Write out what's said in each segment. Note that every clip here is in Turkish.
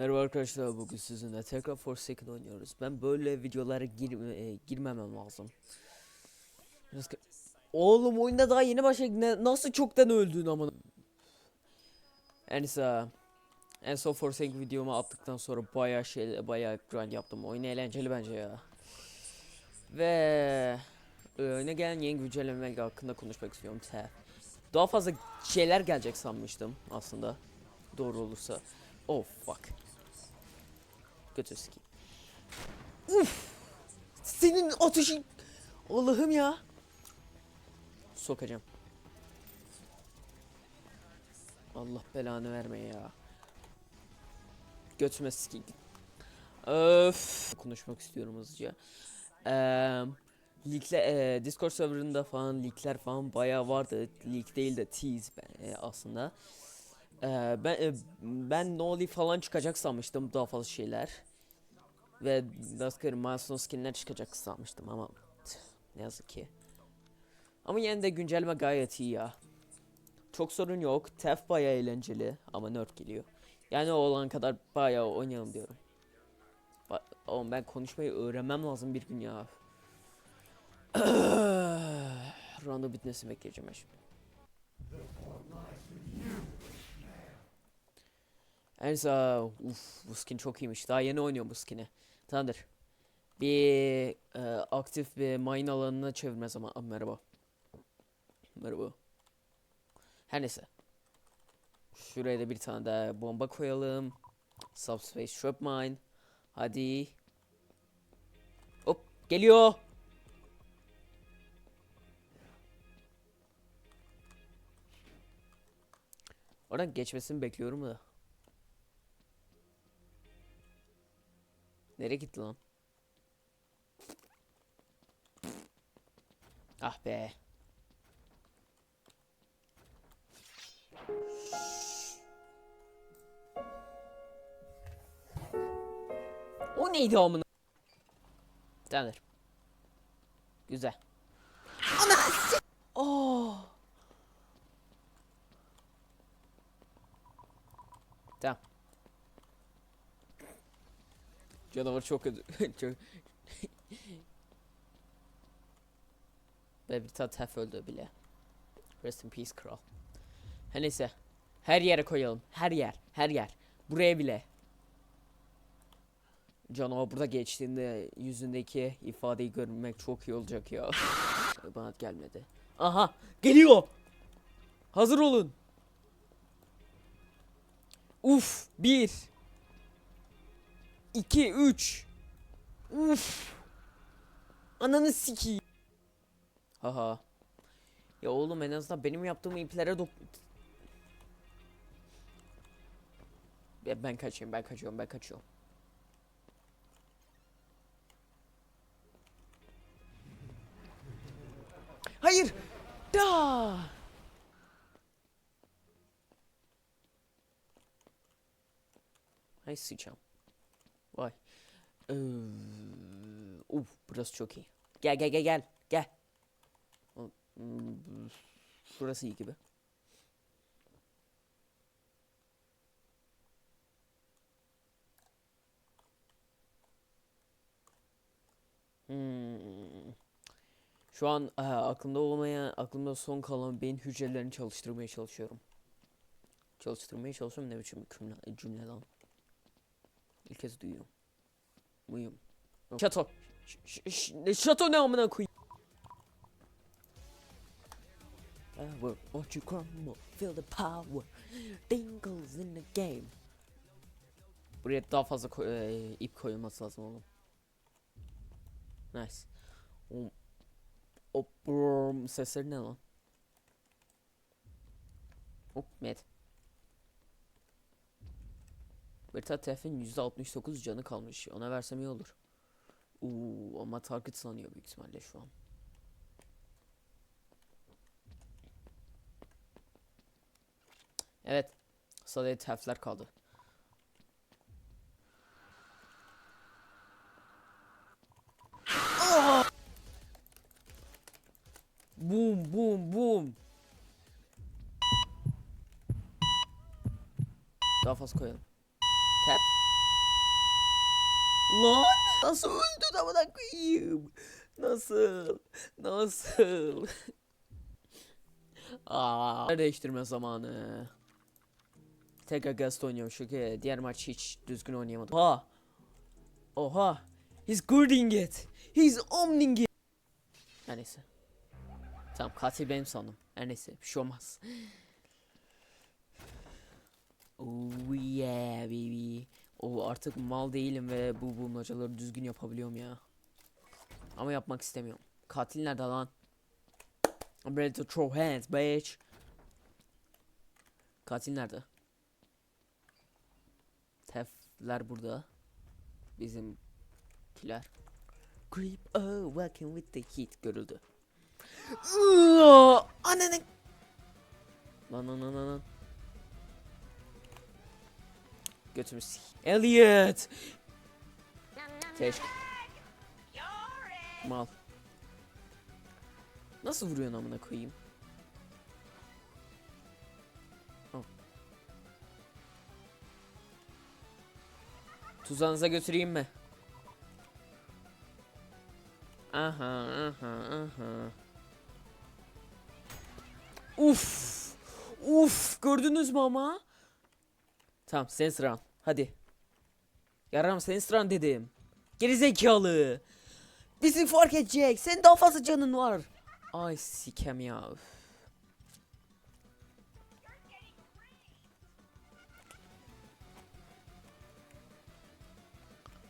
Merhaba arkadaşlar bugün sizinle tekrar Forsaken oynuyoruz. Ben böyle videolara girme, e, girmemem lazım. Biraz Oğlum oyunda daha yeni başladık. Nasıl çoktan öldün ama. En neyse. En son Forsaken videomu attıktan sonra bayağı şey bayağı grind yaptım. Oyun eğlenceli bence ya. Ve öne gelen yeni güncelleme hakkında konuşmak istiyorum. Te. Daha fazla şeyler gelecek sanmıştım aslında. Doğru olursa. Oh fuck. Götür sikeyim. Uf! Senin ateşin... Allah'ım ya. Sokacağım. Allah belanı verme ya. Götüme sikeyim. Öf. Konuşmak istiyorum hızlıca. Eee... Leakle, eee, Discord serverında falan leakler falan bayağı vardı. Leak değil de tease ben, e, aslında. Eee, ben e, ben Noli falan çıkacak sanmıştım daha fazla şeyler. Ve Dusker milestone skinler çıkacak sanmıştım ama ne yazık ki. Ama yine de güncelleme gayet iyi ya. Çok sorun yok. Tef bayağı eğlenceli ama nerd geliyor. Yani o olan kadar bayağı oynayalım diyorum. Ba Oğlum ben konuşmayı öğrenmem lazım bir gün ya. Round'u bitmesini bekleyeceğim ben şimdi. Elsa, uf bu skin çok iyiymiş. Daha yeni oynuyorum bu skin'i. Tamamdır. Bir e, aktif bir mine alanına çevirme zaman. Ah, merhaba. Merhaba. Her neyse. Şuraya da bir tane daha bomba koyalım. Subspace Trap Mine. Hadi. Hop geliyor. Oradan geçmesini bekliyorum da. Nereye gitti lan? Ah be. O neydi amına? Tamamdır. Güzel. Ana! Oh. Tamam. Canavar çok kötü. çok... Ve bir tane tef öldü bile. Rest in peace kral. Her neyse. Her yere koyalım. Her yer. Her yer. Buraya bile. Canavar burada geçtiğinde yüzündeki ifadeyi görmek çok iyi olacak ya. Bana gelmedi. Aha geliyor. Hazır olun. Uf bir. 2 3 Uf. Ananı sikeyim. Haha. Ya oğlum en azından benim yaptığım iplere dok... Ya ben kaçayım ben kaçıyorum ben kaçıyorum. Hayır. Da. Hay sıçam. Vay. Ee, uf burası çok iyi. Gel gel gel gel. Gel. Hmm, Şurası iyi gibi. Hmm. Şu an e, aklımda olmayan, aklımda son kalan beyin hücrelerini çalıştırmaya çalışıyorum. Çalıştırmaya çalışıyorum ne biçim cümle, cümle lan. İlk kez duyuyorum. Muyum? Şato. Ne şato ne amına koyayım? Power, watch you crumble, feel the power, dingles in the game. Buraya daha fazla koy- e, ip koyulması lazım oğlum. Nice. O, o brum sesleri ne lan? Hop med. Berta Tef'in %69 canı kalmış. Ona versem iyi olur. Uuu ama target sanıyor büyük ihtimalle şu an. Evet. Sadece Tef'ler kaldı. Boom boom boom. Daha fazla koyalım. Tap. Lan nasıl öldün amına koyayım? Nasıl? Nasıl? Aa, değiştirme zamanı. Tekrar Gast oynuyorum çünkü diğer maç hiç düzgün oynayamadım. Oha! Oha! He's gooding it! He's owning it! Her neyse. Tamam katil benim sandım. Her neyse bir şey olmaz. Oh yeah baby. O artık mal değilim ve bu bulmacaları düzgün yapabiliyorum ya. Ama yapmak istemiyorum. Katil nerede lan? I'm ready to throw hands bitch. Katil nerede? Tefler burada. Bizimkiler. Creep oh walking with the heat görüldü. Ananı. Lan lan lan lan lan. Götümü s- Elliot. Teşk. Mal. Nasıl vuruyorsun amına koyayım? Al. Tuzağınıza götüreyim mi? Aha aha aha. Uf. Uf gördünüz mü ama? Tamam senin sıran. Hadi. Yaram senin sıran dedim. Gerizekalı. Bizi fark edecek. Senin daha fazla canın var. Ay sikem ya. üf.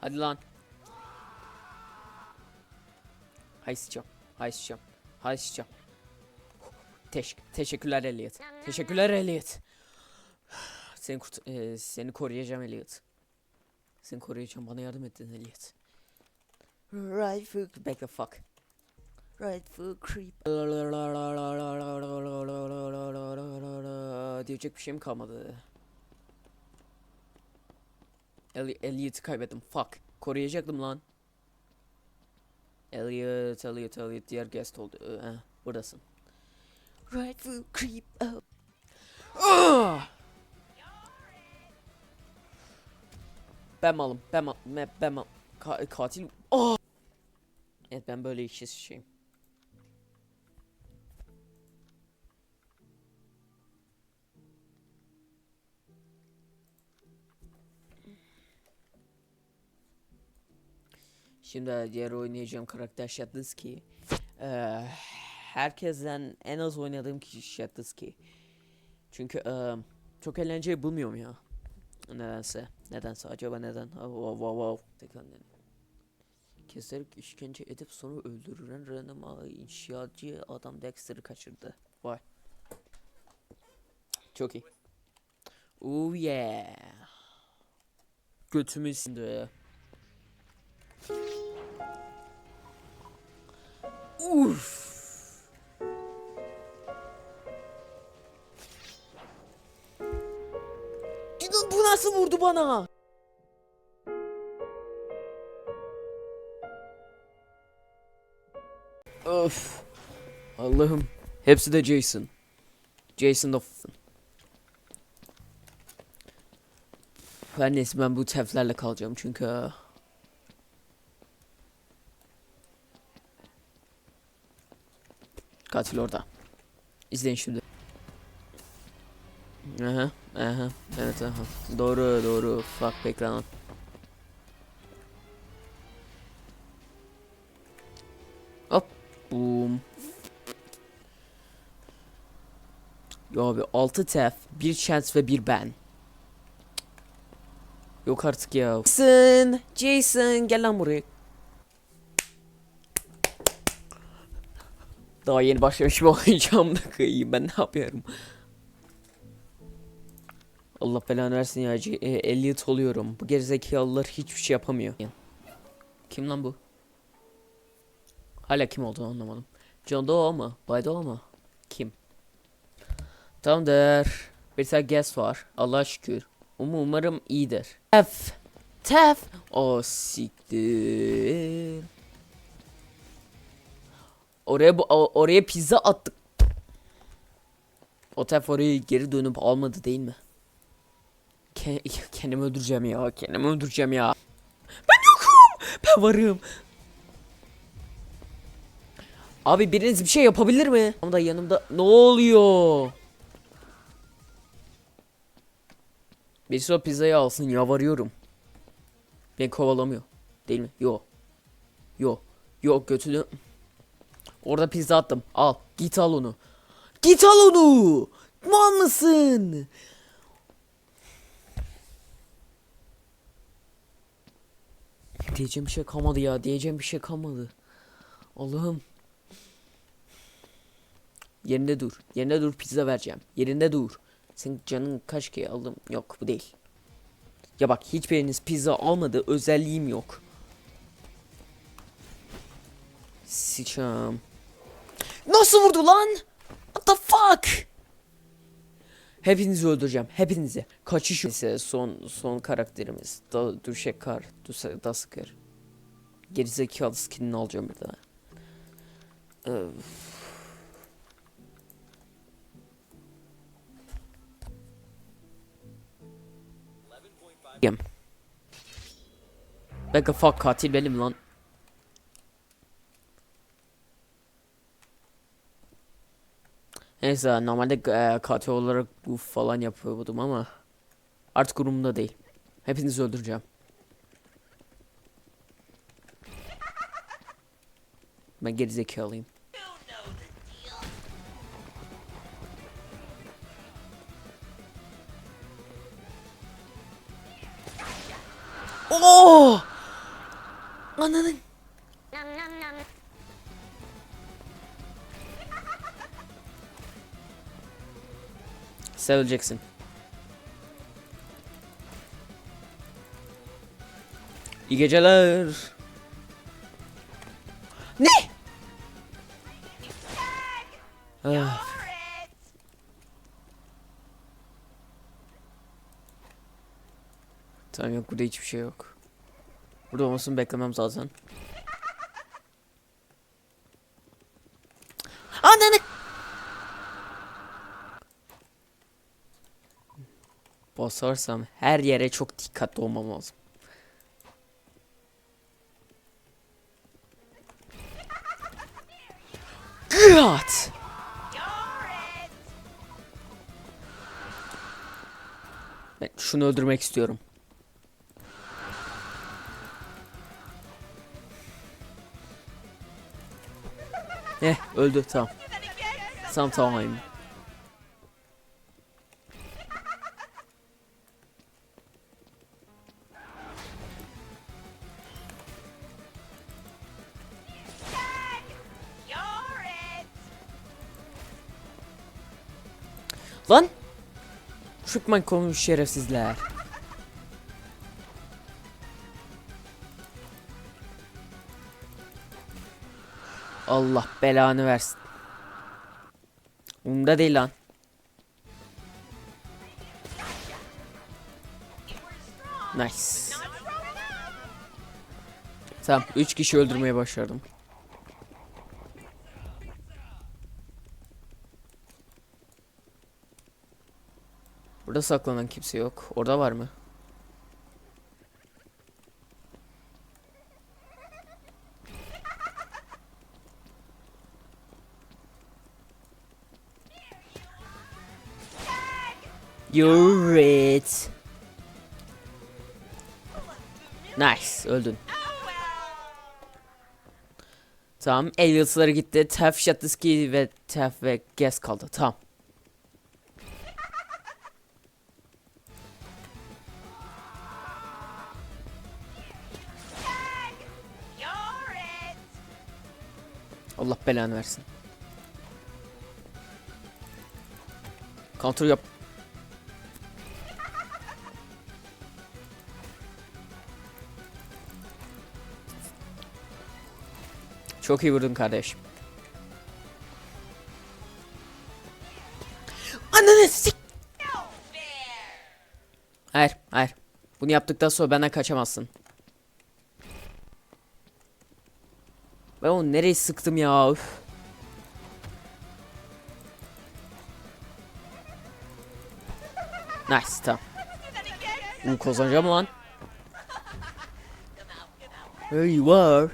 Hadi lan. Hay sıçam. Hay sıçam. Hay sıçam. Teş teşekkürler Elliot. Teşekkürler Elliot. Seni kurt e, seni koruyacağım Elliot. Seni koruyacağım. Bana yardım ettin Elliot. Right foot. Back the fuck. Right foot creep. Diyecek bir şeyim kalmadı. Eli Elliot'ı kaybettim. Fuck. Koruyacaktım lan. Elliot, Elliot, Elliot diğer guest oldu. Ee, buradasın. Right foot creep up. Ah! Ben malım. Ben mal. Ben, ben mal. Ka- katil. Ah! Evet ben böyle işsiz şeyim. Şimdi diğer oynayacağım karakter Shatliski. Ee, herkesten en az oynadığım kişi Shatliski. Çünkü eee, çok eğlenceli bulmuyorum ya. Nedense. Nedense acaba neden? Wow wow. Tekrar deneyelim. Keserek işkence edip sonra öldürülen random inşaatçı adam Dexter'ı kaçırdı. Vay. Çok iyi. Oh yeah. Götümü sindi. Uf. Nasıl vurdu bana? Öf. Allah'ım. Hepsi de Jason. Jason f- Her neyse ben bu teflerle kalacağım çünkü Katil orada. İzleyin şimdi. Aha, aha, evet aha. Doğru, doğru. Fuck ekran. Hop, boom. Ya abi 6 tef, 1 chance ve 1 ben. Yok artık ya. Jason, Jason gel lan buraya. Daha yeni başlamışım oynayacağım da kıyayım ben ne yapıyorum. Allah belanı versin ya. E, Elliot oluyorum. Bu gerizekalılar hiçbir şey yapamıyor. Kim lan bu? Hala kim olduğunu anlamadım. John Doe mu? Bay Doe mu? Kim? Tamamdır. Bir tane guest var. Allah'a şükür. Um umarım iyidir. Tef. Tef. O siktir. Oraya bu oraya pizza attık. O tef orayı geri dönüp almadı değil mi? Ke kendimi öldüreceğim ya. Kendimi öldüreceğim ya. Ben yokum. Varım. Abi biriniz bir şey yapabilir mi? Ama da yanımda ne oluyor? Birisi o pizzayı alsın yalvarıyorum. Beni kovalamıyor. Değil mi? Yo. Yo. Yo götünü. Orada pizza attım. Al. Git al onu. Git al onu. Mal mısın? Diyeceğim bir şey kalmadı ya. Diyeceğim bir şey kalmadı. Allah'ım. Yerinde dur. Yerinde dur pizza vereceğim. Yerinde dur. Senin canın kaç kere aldım? Yok bu değil. Ya bak hiçbiriniz pizza almadı. Özelliğim yok. Sıçam. Nasıl vurdu lan? What the fuck? Hepinizi öldüreceğim. Hepinizi. Kaçış. Neyse son son karakterimiz. Da Düşekar. Daskar. Gerizekalı skinini alacağım bir daha. Öf. Bekle fuck katil benim lan. Neyse normalde e, katil olarak bu falan yapıyordum ama artık umurumda değil. Hepinizi öldüreceğim. Ben gerizekalıyım. Oo! Ananın. Sen öleceksin. İyi geceler. Ne? Ah. Tamam yok burada hiçbir şey yok. Burada olmasını beklemem zaten. Ananı. Basarsam her yere çok dikkatli olmam lazım. God. Ben şunu öldürmek istiyorum. Eh öldü tamam. Tamam tamam. Şükman konuş şerefsizler. Allah belanı versin. Umda değil lan. Nice. Tamam 3 kişi öldürmeye başardım. Burada saklanan kimse yok. Orada var mı? You're it. Nice, öldün. Tamam, Alias'ları gitti. Tef, Shatiski ve Tef ve Gas kaldı. Tamam. Belanı versin. Counter yap. Çok iyi vurdun kardeş. Ananı sik. Hayır, hayır. Bunu yaptıktan sonra benden kaçamazsın. Onu nereye sıktım ya? Üf. Nice tamam. Bunu kazanacağım lan. Hey var. Lan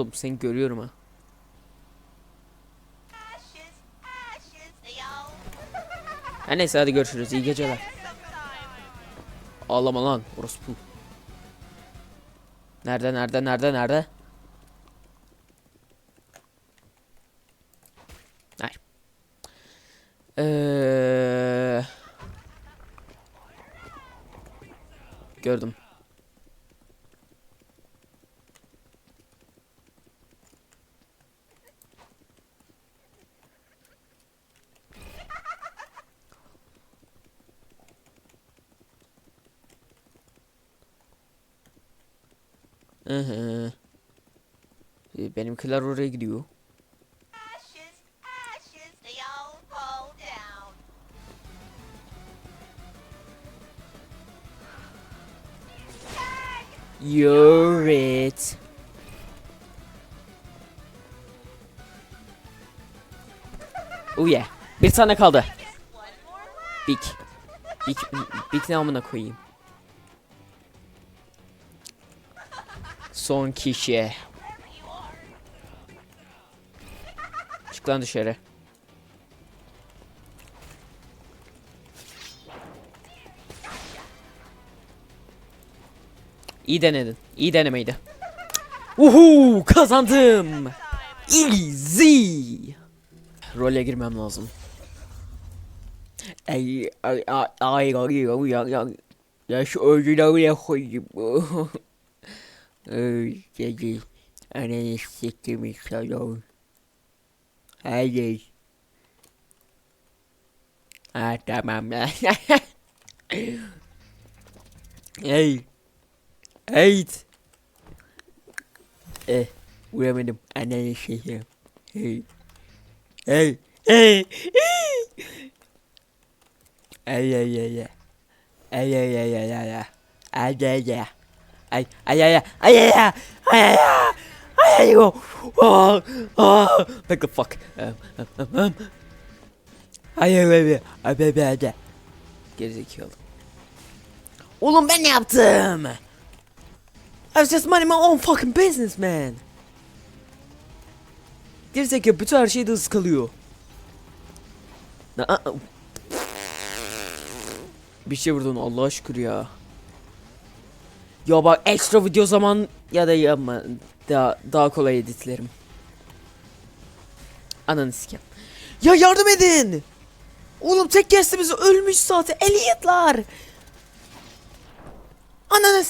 oğlum seni görüyorum ha. Her neyse hadi görüşürüz. İyi geceler. Ağlama lan orospu. Nerede nerede nerede nerede? Hayır. Ee... Gördüm. Hı. Ee, Benimkiler oraya gidiyor. You're it. Oh yeah. Bir tane kaldı. Big. Big, Big ne amına koyayım. Son kişi. Çık lan dışarı. İyi denedin. İyi denemeydi. Uhu kazandım. Easy. Role girmem lazım. Ay ay ay ay ay ay ay ay. Şu öcüyle oraya koyayım. Ay gece. Ananı siktim inşallah. Hayır. Ha tamam ya. hey. Hey. Eh, uyamadım. Ananı siktim. Hey. Hey. Hey. Ay ay ay ay. Ay ay ay ay ay ay. Ay ay ay. Ay ay ay ay ay ay ay ay ay oh oh oh back the fuck um, um, um, um. ay ay ay ay ay ay gerizekalı Oğlum ben ne yaptım? I was just minding my own fucking business man. Gerizekalı bütün her şeyde hız kalıyor. Na- a- a- Bir şey vurdun Allah'a şükür ya. Ya bak ekstra video zaman ya da yapma daha, daha kolay editlerim. Ananı sikem. Ya yardım edin. Oğlum tek kestimiz ölmüş zaten. Elliot'lar. Ananı.